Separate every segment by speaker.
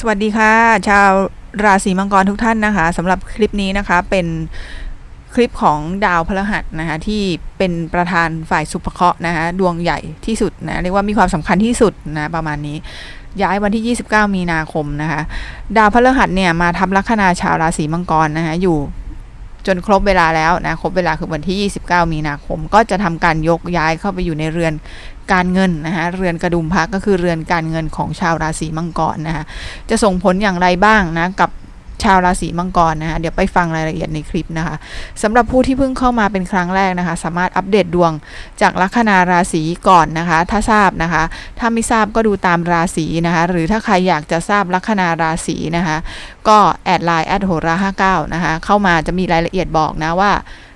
Speaker 1: สวัสดีค่ะ ชาวราศีมังกรทุกท่านนะคะสำหรับคลิปนี้นะคะเป็นคลิปของดาวพฤหัสนะคะที่เป็นประธานฝ่ายสุภเคราะห์นะคะดวงใหญ่ที่สุดนะเรียกว่ามีความสำคัญที่สุดนะประมาณนี้ย้ายวันที่ 29 มีนาคมนะคะ ดาวพฤหัสเนี่ยมาทับลัคนาชาวราศีมังกรนะคะอยู่ จนครบเวลาแล้วนะครบเวลาคือวันที่ 29 มีนาคม ก็จะทำการยกย้ายเข้าไปอยู่ในเรือนการเงินนะคะเรือนกระดุมพระก็คือเรือนการเงินของชาวราศีมังกรนะคะจะส่งผลอย่างไรบ้างนะกับ ชาวราศีมังกรนะคะเดี๋ยวไปฟังรายละเอียดในคลิปนะคะสำหรับผู้ที่เพิ่งเข้ามาเป็นครั้งแรกนะคะ สามารถอัปเดตดวงจากลัคนาราศีก่อนนะคะ ถ้าทราบนะคะ ถ้าไม่ทราบก็ดูตามราศีนะคะ หรือถ้าใครอยากจะทราบลัคนาราศีนะคะ ก็แอดไลน์แอดโหราห้าเก้านะคะ เข้ามาจะมีรายละเอียดบอกนะว่า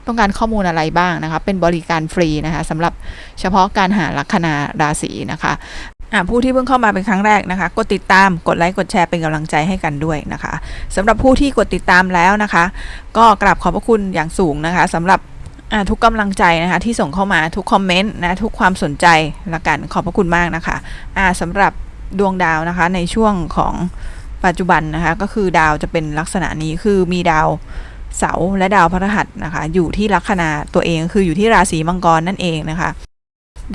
Speaker 1: ต้องการข้อมูลอะไรบ้างนะคะ เป็นบริการฟรีนะคะสำหรับเฉพาะการหาลัคนาราศีนะคะอะ ผู้ที่เพิ่งเข้ามาเป็นครั้งแรกนะคะ กดติดตาม กดไลค์ กดแชร์เป็นกำลังใจให้กันด้วยนะคะสำหรับผู้ที่กดติดตามแล้วนะคะ ก็กราบขอบพระคุณอย่างสูงนะคะสำหรับทุกกำลังใจนะคะที่ส่งเข้ามาทุกคอมเมนต์นะทุกความสนใจละกันขอบพระคุณมากนะคะะสำหรับดวงดาวนะคะในช่วงของปัจจุบันนะคะก็คือดาวจะเป็นลักษณะนี้คือมีดาวเสาร์และดาวพฤหัสนะคะอยู่ที่ลัคนาตัวเองคืออยู่ที่ราศีมังกรนั่นเองนะคะ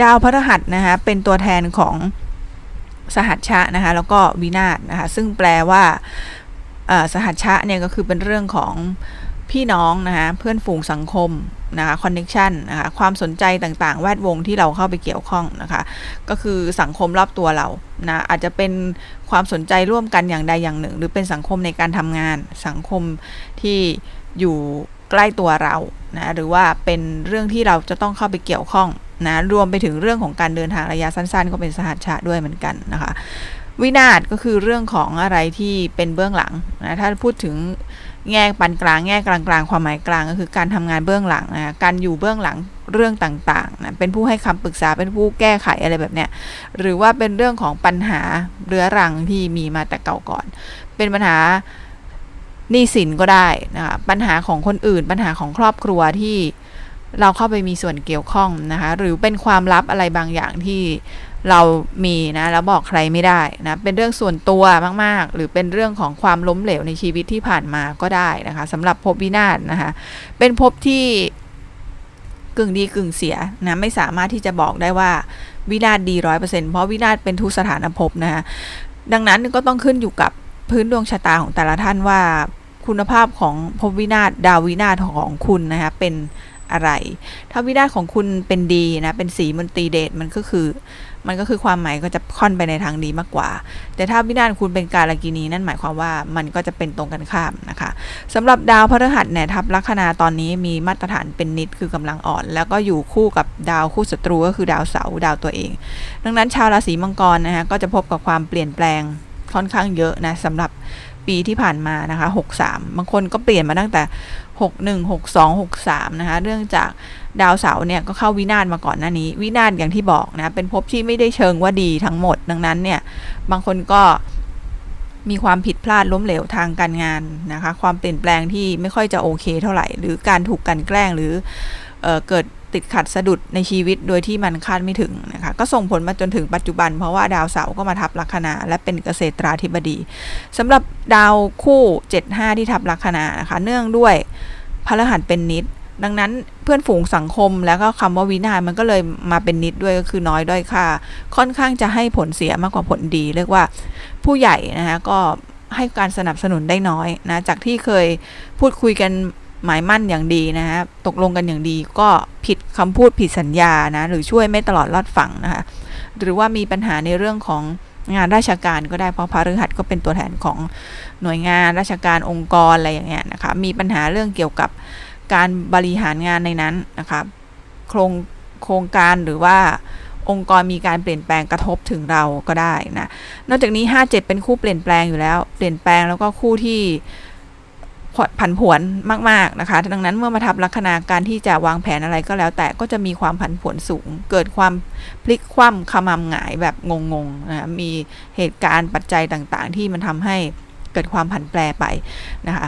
Speaker 1: ดาวพฤหัสนะคะเป็นตัวแทนของ สหัชชะนะคะแล้วก็วินาศนะคะซึ่งแปลว่าสหัชชะเนี่ยก็คือเป็นเรื่องของพี่น้องนะคะเพื่อนฝูงสังคมนะคะคอนเน็ชันนะคะความสนใจต่างๆ แวดวงที่เราเข้าไปเกี่ยวข้องนะคะก็คือสังคมรอบตัวเรานะอาจจะเป็นความสนใจร่วมกันอย่างใดอย่างหนึ่ง หรือเป็นสังคมในการทำงาน สังคมที่อยู่ใกล้ตัวเรานะหรือว่าเป็นเรื่องที่เราจะต้องเข้าไปเกี่ยวข้อง นะรวมไปถึงเรื่องของการเดินทางระยะสั้น ๆ ก็เป็นสหัชชะด้วยเหมือนกันนะคะวินาศก็คือเรื่องของอะไรที่เป็นเบื้องหลังนะถ้าพูดถึงแง่ปานกลางแง่กลางๆ ความหมายกลางก็คือการทำงานเบื้องหลังนะการอยู่เบื้องหลังเรื่องต่างๆนะเป็นผู้ให้คำปรึกษาเป็นผู้แก้ไขอะไรแบบเนี้ยหรือว่าเป็นเรื่องของปัญหาเรื้อรังที่มีมาแต่เก่าก่อน เป็นปัญหาหนี้สินก็ได้นะคะปัญหาของคนอื่น ปัญหาของครอบครัวที่ เราเข้าไปมีส่วนเกี่ยวข้องนะคะ หรือเป็นความลับอะไรบางอย่างที่เรามีนะแล้วบอกใครไม่ได้นะเป็นเรื่องส่วนตัวมากๆ หรือเป็นเรื่องของความล้มเหลวในชีวิตที่ผ่านมาก็ได้นะคะสำหรับภพวินาศนะคะ เป็นภพที่กึ่งดีกึ่งเสียนะไม่สามารถที่จะบอกได้ว่าวินาศดีร้อยเปอร์เซ็นต์เพราะวินาศเป็นทุกสถานภพนะคะดังนั้นก็ต้องขึ้นอยู่กับพื้นดวงชะตาของแต่ละท่านว่าคุณภาพของภพวินาศดาววินาศของคุณนะคะเป็น อะไร ถ้าวินาของคุณเป็นดีนะ เป็นสีมนตรีเดชมันก็คือ มันก็คือความหมายก็จะค่อนไปในทางดีมากกว่า แต่ถ้าวินาคุณเป็นการกินีนั่นหมายความว่ามันก็จะเป็นตรงกันข้ามนะคะสำหรับดาวพฤหัสเนี่ยทับลัคนาตอนนี้มีมาตรฐานเป็นนิดคือกำลังอ่อน แล้วก็อยู่คู่กับดาวคู่ศัตรูก็คือดาวเสาร์ดาวตัวเอง ดังนั้นชาวราศีมังกรนะคะก็จะพบกับความเปลี่ยนแปลงค่อนข้างเยอะนะสำหรับ ปีที่ผ่านมานะคะ63 บางคนก็เปลี่ยนมาตั้งแต่ 61 62 63นะคะเรื่องจากดาวเสาร์เนี่ยก็เข้าวินาศมาก่อนหน้านี้ วินาศอย่างที่บอกนะเป็นภพที่ไม่ได้เชิงว่าดีทั้งหมด ดังนั้นเนี่ยบางคนก็มีความผิดพลาดล้มเหลวทางการงานนะคะ ความเปลี่ยนแปลงที่ไม่ค่อยจะโอเคเท่าไหร่ หรือการถูกกันแกล้งหรือเออเกิด ติดขัดสะดุดในชีวิตโดยที่มันคาดไม่ถึงนะคะก็ส่งผลมาจนถึงปัจจุบัน เพราะว่าดาวเสาร์ก็มาทับลัคนา และเป็นเกษตราธิบดีสำหรับดาวคู่ 75 ที่ทับลัคนานะคะเนื่องด้วยพฤหัสเป็นนิดดังนั้นเพื่อนฝูงสังคมแล้วก็คำว่าวินาศมันก็เลยมาเป็นนิดด้วยก็คือน้อยด้อยค่า ค่อนข้างจะให้ผลเสียมากกว่าผลดี เรียกว่าผู้ใหญ่นะคะก็ให้การสนับสนุนได้น้อยนะจากที่เคยพูดคุยกัน หมายมั่นอย่างดีนะฮะตกลงกันอย่างดีก็ผิดคำพูดผิดสัญญานะหรือช่วยไม่ตลอดรอดฝั่งนะคะหรือว่ามีปัญหาในเรื่องของงานราชการก็ได้เพราะพฤหัสก็เป็นตัวแทนของหน่วยงานราชการองค์กรอะไรอย่างเงี้ยนะคะมีปัญหาเรื่องเกี่ยวกับการบริหารงานในนั้นนะคะโครงโครงการหรือว่าองค์กรมีการเปลี่ยนแปลงกระทบถึงเราก็ได้นะนอกจากนี้ 57 เป็นคู่เปลี่ยนแปลงอยู่แล้ว เปลี่ยนแปลงแล้วก็คู่ที่ ผันผวนมากๆนะคะดังนั้นเมื่อมาทับลัคนาการที่จะวางแผนอะไรก็แล้ว แต่ก็จะมีความผันผวนสูง เกิดความพลิกคว่ำขมำหงายแบบงงๆนะมีเหตุการณ์ปัจจัยต่างๆ ที่มันทำให้เกิดความผันแปรไปนะคะ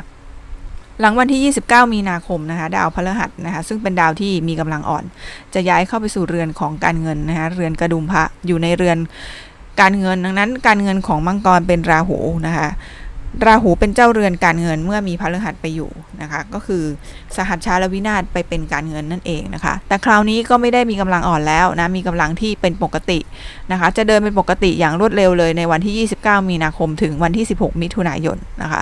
Speaker 1: หลังวันที่ 29 มีนาคมนะคะดาวพฤหัสนะคะซึ่งเป็นดาวที่มีกำลังอ่อน จะย้ายเข้าไปสู่เรือนของการเงินนะคะเรือนกระดุมพระอยู่ในเรือนการเงินดังนั้นการเงินของมังกรเป็นราหูนะคะ ราหูเป็นเจ้าเรือนการเงินเมื่อมีพระฤหัสไปอยู่นะคะ ก็คือสหัชชาลวินาศไปเป็นการเงินนั่นเองนะคะ แต่คราวนี้ก็ไม่ได้มีกำลังอ่อนแล้วนะมีกำลังที่เป็นปกตินะคะ จะเดินเป็นปกติอย่างรวดเร็วเลยในวันที่ 29 มีนาคมถึงวันที่ 16 มิถุนายนนะคะ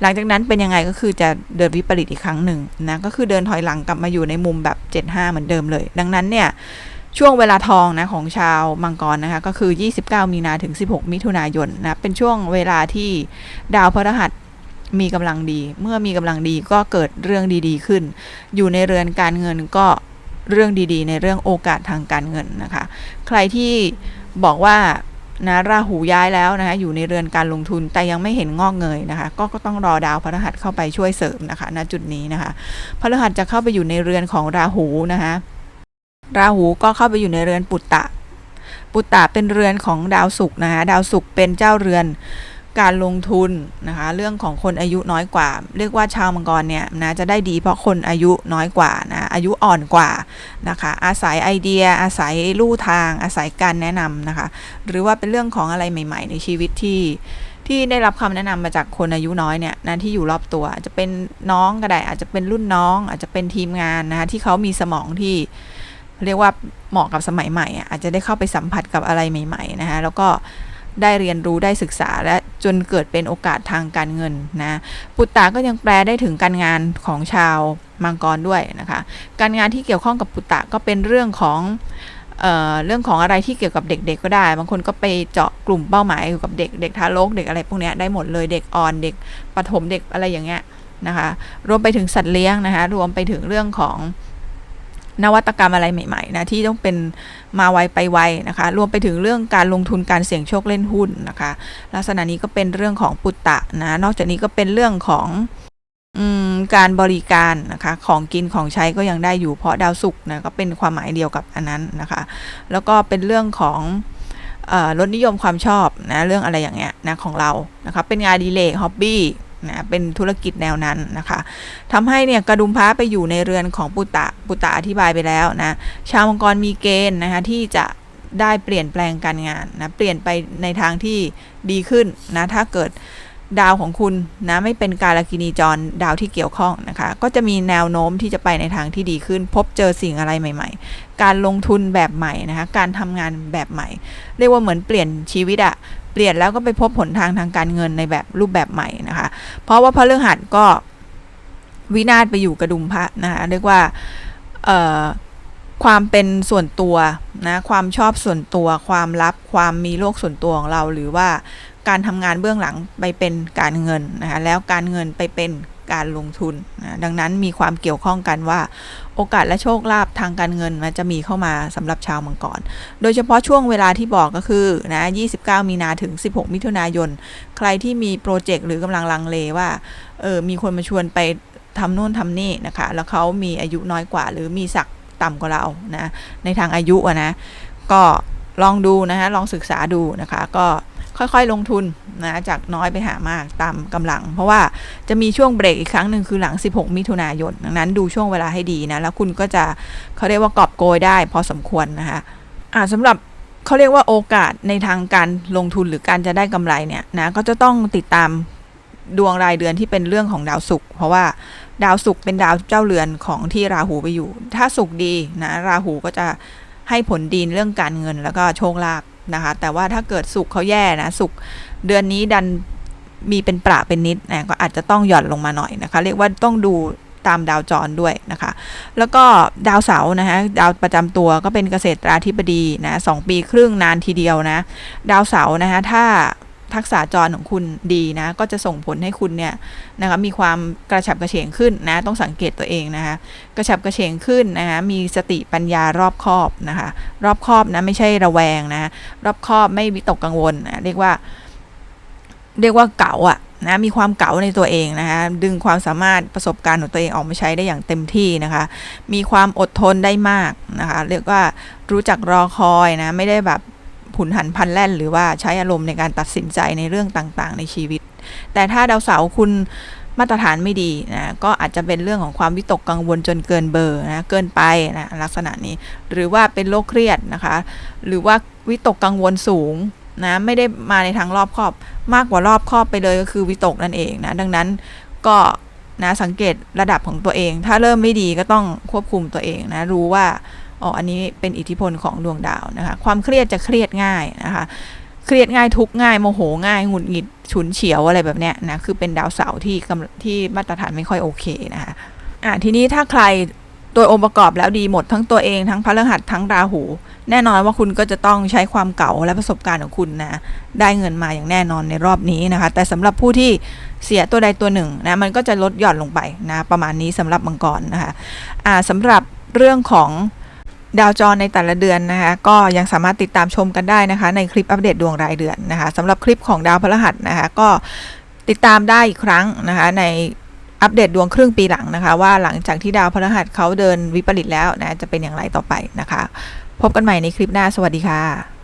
Speaker 1: หลังจากนั้นเป็นยังไงก็คือจะเดินวิปริตอีกครั้งหนึ่งนะก็คือเดินถอยหลังกลับมาอยู่ในมุมแบบ 75 เหมือนเดิมเลย ดังนั้นเนี่ย ช่วงเวลาทองนะของชาวมังกรนะคะก็คือ 29 มีนาถึง 16 มิถุนายนนะเป็นช่วงเวลาที่ดาวพฤหัสมีกำลังดี เมื่อมีกำลังดีก็เกิดเรื่องดีๆขึ้น อยู่ในเรือนการเงินก็เรื่องดีๆ ในเรื่องโอกาสทางการเงินนะคะ ใครที่บอกว่านะราหูย้ายแล้วนะคะอยู่ในเรือนการลงทุนแต่ยังไม่เห็นงอกเงยนะคะก็ก็ต้องรอดาวพฤหัสเข้าไปช่วยเสริมนะคะณจุดนี้นะคะพฤหัสจะเข้าไปอยู่ในเรือนของราหูนะคะ ราหูก็เข้าไปอยู่ในเรือนปุตตะ ปุตตะเป็นเรือนของดาวศุกร์นะคะดาวศุกร์เป็นเจ้าเรือนการลงทุนนะคะเรื่องของคนอายุน้อยกว่า เรียกว่าชาวมังกรเนี่ยนะจะได้ดีเพราะคนอายุน้อยกว่านะอายุอ่อนกว่านะคะอาศัยไอเดีย อาศัยลู่ทาง อาศัยการแนะนำนะคะหรือว่าเป็นเรื่องของอะไรใหม่ ๆ ในชีวิตที่ที่ได้รับคำแนะนำมาจากคนอายุน้อยเนี่ยนะที่อยู่รอบตัวอาจจะเป็นน้องก็ได้อาจจะเป็นรุ่นน้อง อาจจะเป็นทีมงานนะคะที่เขามีสมองที่ เรียกว่าเหมาะกับสมัยใหม่อาจจะได้เข้าไปสัมผัสกับอะไรใหม่ๆนะคะแล้วก็ได้เรียนรู้ได้ศึกษาและจนเกิดเป็นโอกาสทางการเงินนะปุตตะก็ยังแปลได้ถึงการงานของชาวมังกรด้วยนะคะการงานที่เกี่ยวข้องกับปุตตะก็เป็นเรื่องของเอ่อเรื่องของอะไรที่เกี่ยวกับเด็ก ๆ ก็ได้ บางคนก็ไปเจาะกลุ่มเป้าหมายเกี่ยวกับเด็กเด็กทารกเด็กอะไรพวกนี้ได้หมดเลยเด็กอ่อนเด็กประถมเด็กอะไรอย่างเงี้ยนะคะรวมไปถึงสัตว์เลี้ยงนะคะรวมไปถึงเรื่องของ นวัตกรรมอะไรใหม่ๆนะที่ต้องเป็นมาไวไปไวนะคะ รวมไปถึงเรื่องการลงทุนการเสี่ยงโชคเล่นหุ้นนะคะ ลักษณะนี้ก็เป็นเรื่องของปุตตะนะนอกจากนี้ก็เป็นเรื่องของอการบริการนะคะของกินของใช้ก็ยังได้อยู่เพราะดาวศุกร์นะก็เป็นความหมายเดียวกับอันนั้นนะคะ แล้วก็เป็นเรื่องของเออรสนิยมความชอบนะเรื่องอะไรอย่างเงี้ยนะของเรานะคะเป็นงานดีเลกฮ็อบบี้ นะเป็นธุรกิจแนวนั้นนะคะทำให้เนี่ยกระดุมพระไปอยู่ในเรือนของปุตตะปุตตะอธิบายไปแล้วนะชาวมังกรมีเกณฑ์นะคะที่จะได้เปลี่ยนแปลงการงานนะเปลี่ยนไปในทางที่ดีขึ้นนะถ้าเกิดดาวของคุณนะไม่เป็นการลกินีจรดาวที่เกี่ยวข้องนะคะก็จะมีแนวโน้มที่จะไปในทางที่ดีขึ้น พบเจอสิ่งอะไรใหม่ ๆ การลงทุนแบบใหม่นะคะการทำงานแบบใหม่ เรียกว่าเหมือนเปลี่ยนชีวิตอะ เปลี่ยนแล้วก็ไปพบผลทางทางการเงินในแบบรูปแบบใหม่นะคะ เพราะว่าพระเรื่องหัดก็วินาศไปอยู่กระดุมพระนะคะเรียกว่าความเป็นส่วนตัวนะความชอบส่วนตัว ความลับความมีโลกส่วนตัวของเรา หรือว่าการทำงานเบื้องหลังไปเป็นการเงินนะคะแล้วการเงินไปเป็น การลงทุนนะดังนั้นมีความเกี่ยวข้องกันว่า โอกาสและโชคลาภทางการเงินมันจะมีเข้ามาสำหรับชาวมังกร โดยเฉพาะช่วงเวลาที่บอกก็คือนะ29 มีนาถึง 16 มิถุนายน ใครที่มีโปรเจกต์หรือกำลังลังเลว่าเออมีคนมาชวนไปทำโน่นทำนี่นะคะ แล้วเขามีอายุน้อยกว่า หรือมีศักดิ์ต่ำกว่าเรานะในทางอายุนะ ก็ลองดูนะคะลองศึกษาดูนะคะ ก็ ค่อยๆลงทุนนะจากน้อยไปหามากตามกำลัง เพราะว่าจะมีช่วงเบรกอีกครั้งหนึ่งคือหลัง 16 มิถุนายนดังนั้นดูช่วงเวลาให้ดีนะแล้วคุณก็จะเขาเรียกว่ากอบโกยได้พอสมควรนะคะอ่าสำหรับเขาเรียกว่าโอกาสในทางการลงทุนหรือการจะได้กำไรเนี่ยนะก็จะต้องติดตามดวงรายเดือนที่เป็นเรื่องของดาวศุกร์เพราะว่าดาวศุกร์เป็นดาวเจ้าเรือนของที่ราหูไปอยู่ ถ้าศุกร์ดีนะราหูก็จะให้ผลดีเรื่องการเงินแล้วก็โชคลาภ นะคะ แต่ว่าถ้าเกิดสุกเขาแย่นะสุกเดือนนี้ดันมีเป็นประเป็นนิดนะก็อาจจะต้องหย่อนลงมาหน่อยนะคะ เรียกว่าต้องดูตามดาวจรด้วยนะคะ แล้วก็ดาวเสาร์นะคะดาวประจำตัวก็เป็นเกษตราธิบดีนะสองปีครึ่งนานทีเดียวนะ ดาวเสาร์นะคะถ้า ทักษะจรของคุณดีนะ ก็จะส่งผลให้คุณเนี่ยนะคะมีความกระฉับกระเฉงขึ้นนะ ต้องสังเกตตัวเองนะคะ กระฉับกระเฉงขึ้นนะคะมีสติปัญญารอบคอบนะคะ รอบคอบนะไม่ใช่ระแวงนะ รอบคอบไม่วิตกกังวลนะเรียกว่า เรียกว่าเก๋าอะนะมีความเก๋าในตัวเองนะคะดึงความสามารถประสบการณ์ของตัวเองออกมาใช้ได้อย่างเต็มที่นะคะ มีความอดทนได้มากนะคะ เรียกว่ารู้จักรอคอยนะ ไม่ได้แบบ ผุนหันพันแล่น หรือว่าใช้อารมณ์ในการตัดสินใจในเรื่องต่างๆ ในชีวิต แต่ถ้าดาวเสาร์คุณมาตรฐานไม่ดีนะก็อาจจะเป็นเรื่องของความวิตกกังวลจนเกินเบอร์นะเกินไปนะลักษณะนี้ หรือว่าเป็นโรคเครียดนะคะ หรือว่าวิตกกังวลสูงนะไม่ได้มาในทางรอบครอบมากกว่ารอบครอบไปเลยก็คือวิตกนั่นเองนะดังนั้นก็นะสังเกตระดับของตัวเอง ถ้าเริ่มไม่ดีก็ต้องควบคุมตัวเองนะรู้ว่า อ๋ออันนี้เป็นอิทธิพลของดวงดาวนะคะ ความเครียดจะเครียดง่ายนะคะเครียดง่ายทุกง่ายโมโหง่ายหงุดหงิดฉุนเฉียวอะไรแบบเนี้ยนะคือเป็นดาวเสาร์ที่กำที่มาตรฐานไม่ค่อยโอเคนะคะอะทีนี้ถ้าใครโดยองค์ประกอบแล้วดีหมดทั้งตัวเองทั้งพระฤหัสทั้งราหู แน่นอนว่าคุณก็จะต้องใช้ความเก่าและประสบการณ์ของคุณนะได้เงินมาอย่างแน่นอนในรอบนี้นะคะ แต่สำหรับผู้ที่เสียตัวใดตัวหนึ่งนะมันก็จะลดหย่อนลงไปนะประมาณนี้สำหรับมังกรนะคะอ่าสำหรับเรื่องของ ดาวจรในแต่ละเดือนนะคะก็ยังสามารถติดตามชมกันได้นะคะ ในคลิปอัปเดตดวงรายเดือนนะคะสำหรับคลิปของดาวพฤหัสนะคะก็ติดตามได้อีกครั้งนะคะในอัปเดตดวงครึ่งปีหลังนะคะ ว่าหลังจากที่ดาวพฤหัสเขาเดินวิปริตแล้วนะจะเป็นอย่างไรต่อไปนะคะ พบกันใหม่ในคลิปหน้าสวัสดีค่ะ